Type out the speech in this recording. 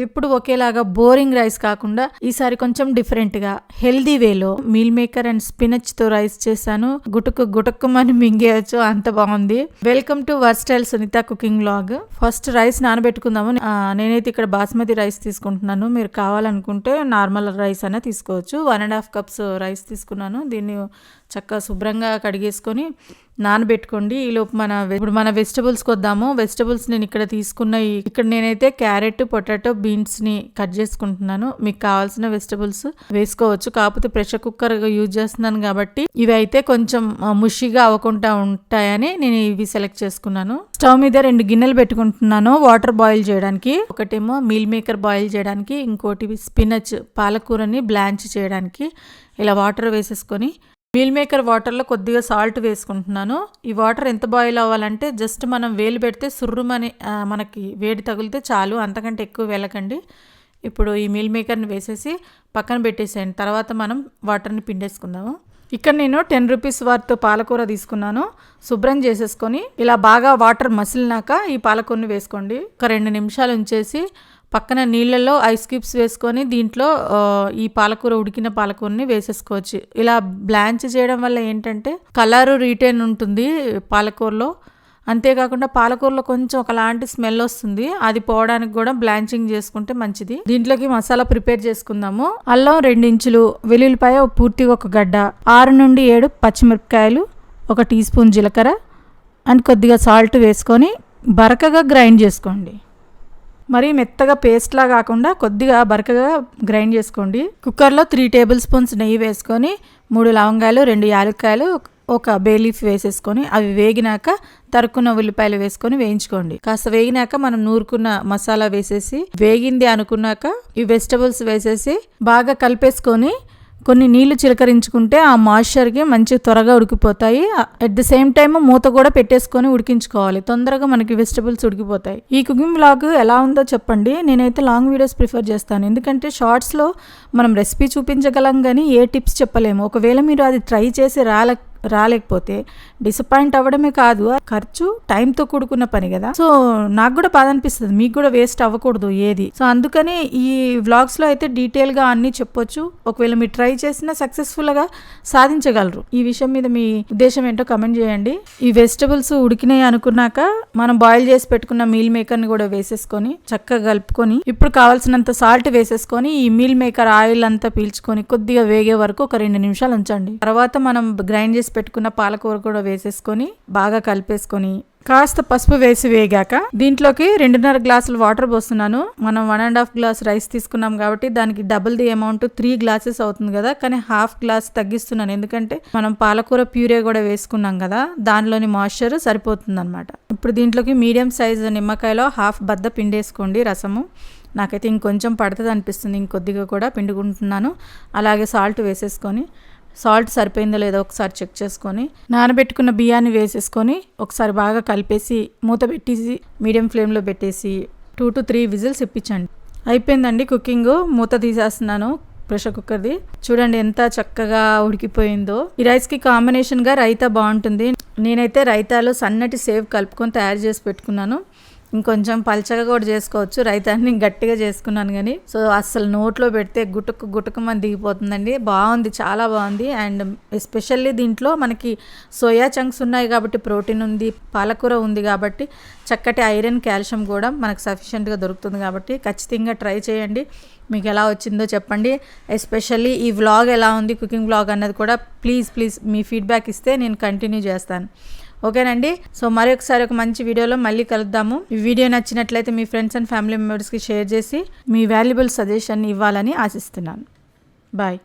ఎప్పుడు ఒకేలాగా boring rice కాకుండా ఈసారి కొంచెం డిఫరెంట్గా హెల్దీ వేలో మీల్ మేకర్ అండ్ స్పినచ్తో రైస్ చేశాను. గుటుకు గుటుక్కుమని మింగేయచ్చు అంత బాగుంది. Welcome to versatile Sunitha cooking vlog first rice నానబెట్టుకుందాము నేనైతే ఇక్కడ బాస్మతి రైస్ తీసుకుంటున్నాను. మీరు కావాలనుకుంటే నార్మల్ రైస్ అయినా తీసుకోవచ్చు. One and half cups rice తీసుకున్నాను. దీన్ని చక్కగా శుభ్రంగా కడిగేసుకొని నానబెట్టుకోండి. ఈలోపు మన ఇప్పుడు మన వెజిటబుల్స్కి వద్దాము. వెజిటబుల్స్ నేను ఇక్కడ తీసుకున్న ఇక్కడ నేనైతే క్యారెట్ పొటాటో బీన్స్ని కట్ చేసుకుంటున్నాను. మీకు కావాల్సిన వెజిటబుల్స్ వేసుకోవచ్చు. కాకపోతే ప్రెషర్ కుక్కర్ యూజ్ చేస్తున్నాను కాబట్టి ఇవి అయితే కొంచెం ముషిగా అవ్వకుండా ఉంటాయని నేను ఇవి సెలెక్ట్ చేసుకున్నాను. స్టవ్ మీద రెండు గిన్నెలు పెట్టుకుంటున్నాను వాటర్ బాయిల్ చేయడానికి. ఒకటేమో మీల్ మేకర్ బాయిల్ చేయడానికి. ఇంకోటి స్పినచ్ పాలకూరని బ్లాంచ్ చేయడానికి. ఇలా వాటర్ వేసేసుకొని మీల్ మేకర్ వాటర్లో కొద్దిగా సాల్ట్ వేసుకుంటున్నాను. ఈ వాటర్ ఎంత బాయిల్ అవ్వాలంటే జస్ట్ మనం వేలు పెడితే సుర్రుమని మనకి వేడి తగిలితే చాలు. అంతకంటే ఎక్కువ వెళ్ళకండి. ఇప్పుడు ఈ మీల్ మేకర్ని వేసేసి పక్కన పెట్టేసేయండి. తర్వాత మనం వాటర్ని పిండేసుకుందాము. ఇక్కడ నేను టెన్ రూపీస్ వర్త్ పాలకూర తీసుకున్నాను. శుభ్రం చేసేసుకొని ఇలా బాగా వాటర్ మసిలినాక ఈ పాలకూరని వేసుకోండి. ఒక రెండు నిమిషాలు ఉంచేసి పక్కన నీళ్ళల్లో ఐస్ క్యూబ్స్ వేసుకొని దీంట్లో ఈ పాలకూర ఉడికిన పాలకూరని వేసేసుకోవచ్చు. ఇలా బ్లాంచ్ చేయడం వల్ల ఏంటంటే కలరు రీటైన్ ఉంటుంది పాలకూరలో. అంతేకాకుండా పాలకూరలో కొంచెం ఒకలాంటి స్మెల్ వస్తుంది. అది పోవడానికి కూడా బ్లాంచింగ్ చేసుకుంటే మంచిది. దీంట్లోకి మసాలా ప్రిపేర్ చేసుకుందాము. అల్లం రెండు ఇంచులు వెల్లుల్లిపాయ పూర్తిగా ఒక గడ్డ ఆరు నుండి ఏడు పచ్చిమిరపకాయలు ఒక టీ స్పూన్ జీలకర్ర అండ్ కొద్దిగా సాల్ట్ వేసుకొని బరకగా గ్రైండ్ చేసుకోండి. మరి మెత్తగా పేస్ట్లా కాకుండా కొద్దిగా బరకగా గ్రైండ్ చేసుకోండి. కుక్కర్లో త్రీ టేబుల్ స్పూన్స్ నెయ్యి వేసుకొని మూడు లవంగాలు రెండు యాలక్కాయలు ఒక బే లీఫ్ వేసేసుకొని అవి వేగినాక తరుకున్న ఉల్లిపాయలు వేసుకొని వేయించుకోండి. కాస్త వేగినాక మనం నూరుకున్న మసాలా వేసేసి వేగింది అనుకున్నాక ఈ వెజిటబుల్స్ వేసేసి బాగా కలిపేసుకొని కొన్ని నీళ్ళు చిలకరించుకుంటే ఆ మాయిశ్చర్కి మంచి త్వరగా ఉడికిపోతాయి. అట్ ద సేమ్ టైం మూత కూడా పెట్టేసుకొని ఉడికించుకోవాలి. తొందరగా మనకి వెజిటబుల్స్ ఉడికిపోతాయి. ఈ కుకింగ్ బ్లాగ్ ఎలా ఉందో చెప్పండి. నేనైతే లాంగ్ వీడియోస్ ప్రిఫర్ చేస్తాను. ఎందుకంటే షార్ట్స్లో మనం రెసిపీ చూపించగలం కానీ ఏ టిప్స్ చెప్పలేము. ఒకవేళ మీరు అది ట్రై చేసి రాలే రాలేకపోతే డిసప్పాయింట్ అవ్వడమే కాదు ఖర్చు టైంతో కూడుకున్న పని కదా. సో నాకు కూడా బాధ అనిపిస్తుంది. మీకు కూడా వేస్ట్ అవ్వకూడదు ఏది. సో అందుకని ఈ వ్లాగ్స్లో అయితే డీటెయిల్గా అన్ని చెప్పొచ్చు. ఒకవేళ మీరు ట్రై చేసినా సక్సెస్ఫుల్గా సాధించగలరు. ఈ విషయం మీద మీ ఉద్దేశం ఏంటో కమెంట్ చేయండి. ఈ వెజిటబుల్స్ ఉడికినాయి అనుకున్నాక మనం బాయిల్ చేసి పెట్టుకున్న మీల్ మేకర్ని కూడా వేసేసుకొని చక్కగా కలుపుకొని ఇప్పుడు కావాల్సినంత సాల్ట్ వేసేసుకొని ఈ మీల్ మేకర్ ఆయిల్ అంతా పీల్చుకొని కొద్దిగా వేగే వరకు ఒక రెండు నిమిషాలు ఉంచండి. తర్వాత మనం గ్రైండ్ చేసి పెట్టుకున్న పాలకూర కూడా వేసేసుకొని బాగా కలిపేసుకొని కాస్త పసుపు వేసి వేగాక దీంట్లోకి రెండున్నర గ్లాసులు వాటర్ పోస్తున్నాను. మనం one and half glass rice తీసుకున్నాం కాబట్టి దానికి double the amount three glasses అవుతుంది కదా. కానీ హాఫ్ గ్లాస్ తగ్గిస్తున్నాను. ఎందుకంటే మనం పాలకూర ప్యూరే కూడా వేసుకున్నాం కదా. దానిలోని మాయిశ్చర్ సరిపోతుంది అనమాట ఇప్పుడు దీంట్లోకి మీడియం సైజు నిమ్మకాయలో హాఫ్ బద్ద పిండేసుకోండి రసము. నాకైతే ఇంకొంచెం పడుతుంది అనిపిస్తుంది. ఇంకొద్దిగా కూడా పిండుకుంటున్నాను. అలాగే సాల్ట్ వేసేసుకొని సాల్ట్ సరిపోయిందో లేదో ఒకసారి చెక్ చేసుకొని నానబెట్టుకున్న బియ్యాన్ని వేసేసుకొని ఒకసారి బాగా కలిపేసి మూత పెట్టేసి మీడియం ఫ్లేమ్లో పెట్టేసి టూ టు త్రీ విజిల్స్ ఇప్పించండి. అయిపోయిందండి కుకింగ్. మూత తీసేస్తున్నాను ప్రెషర్ కుక్కర్ది. చూడండి ఎంత చక్కగా ఉడికిపోయిందో. ఈ రైస్కి కాంబినేషన్గా రైతా బాగుంటుంది. నేనైతే రైతాలో సన్నటి సేవ్ కలుపుకొని తయారు చేసి పెట్టుకున్నాను. ఇంకొంచెం పల్చగా కూడా చేసుకోవచ్చు. రైతాన్ని గట్టిగా చేసుకున్నాను కానీ. సో అసలు నోట్లో పెడితే గుటుకు గుటుకమని దిగిపోతుందండి. బాగుంది చాలా బాగుంది. అండ్ ఎస్పెషల్లీ దీంట్లో మనకి సోయా చంక్స్ ఉన్నాయి కాబట్టి ప్రోటీన్ ఉంది పాలకూర ఉంది కాబట్టి చక్కటి ఐరన్ కాల్షియం కూడా మనకు సఫిషియెంట్గా దొరుకుతుంది కాబట్టి ఖచ్చితంగా ట్రై చేయండి. మీకు ఎలా వచ్చిందో చెప్పండి. ఎస్పెషల్లీ ఈ వ్లాగ్ ఎలా ఉంది కుకింగ్ వ్లాగ్ అన్నది కూడా ప్లీజ్ ప్లీజ్ మీ ఫీడ్బ్యాక్ ఇస్తే నేను కంటిన్యూ చేస్తాను. ఓకేనండి? సో మరొకసారి ఒక మంచి వీడియోలో మళ్ళీ కలుద్దాము. ఈ వీడియో నచ్చినట్లయితే మీ ఫ్రెండ్స్ అండ్ ఫ్యామిలీ మెంబర్స్కి షేర్ చేసి మీ వాల్యుబుల్ సజెషన్ ఇవ్వాలని ఆశిస్తున్నాను. బాయ్.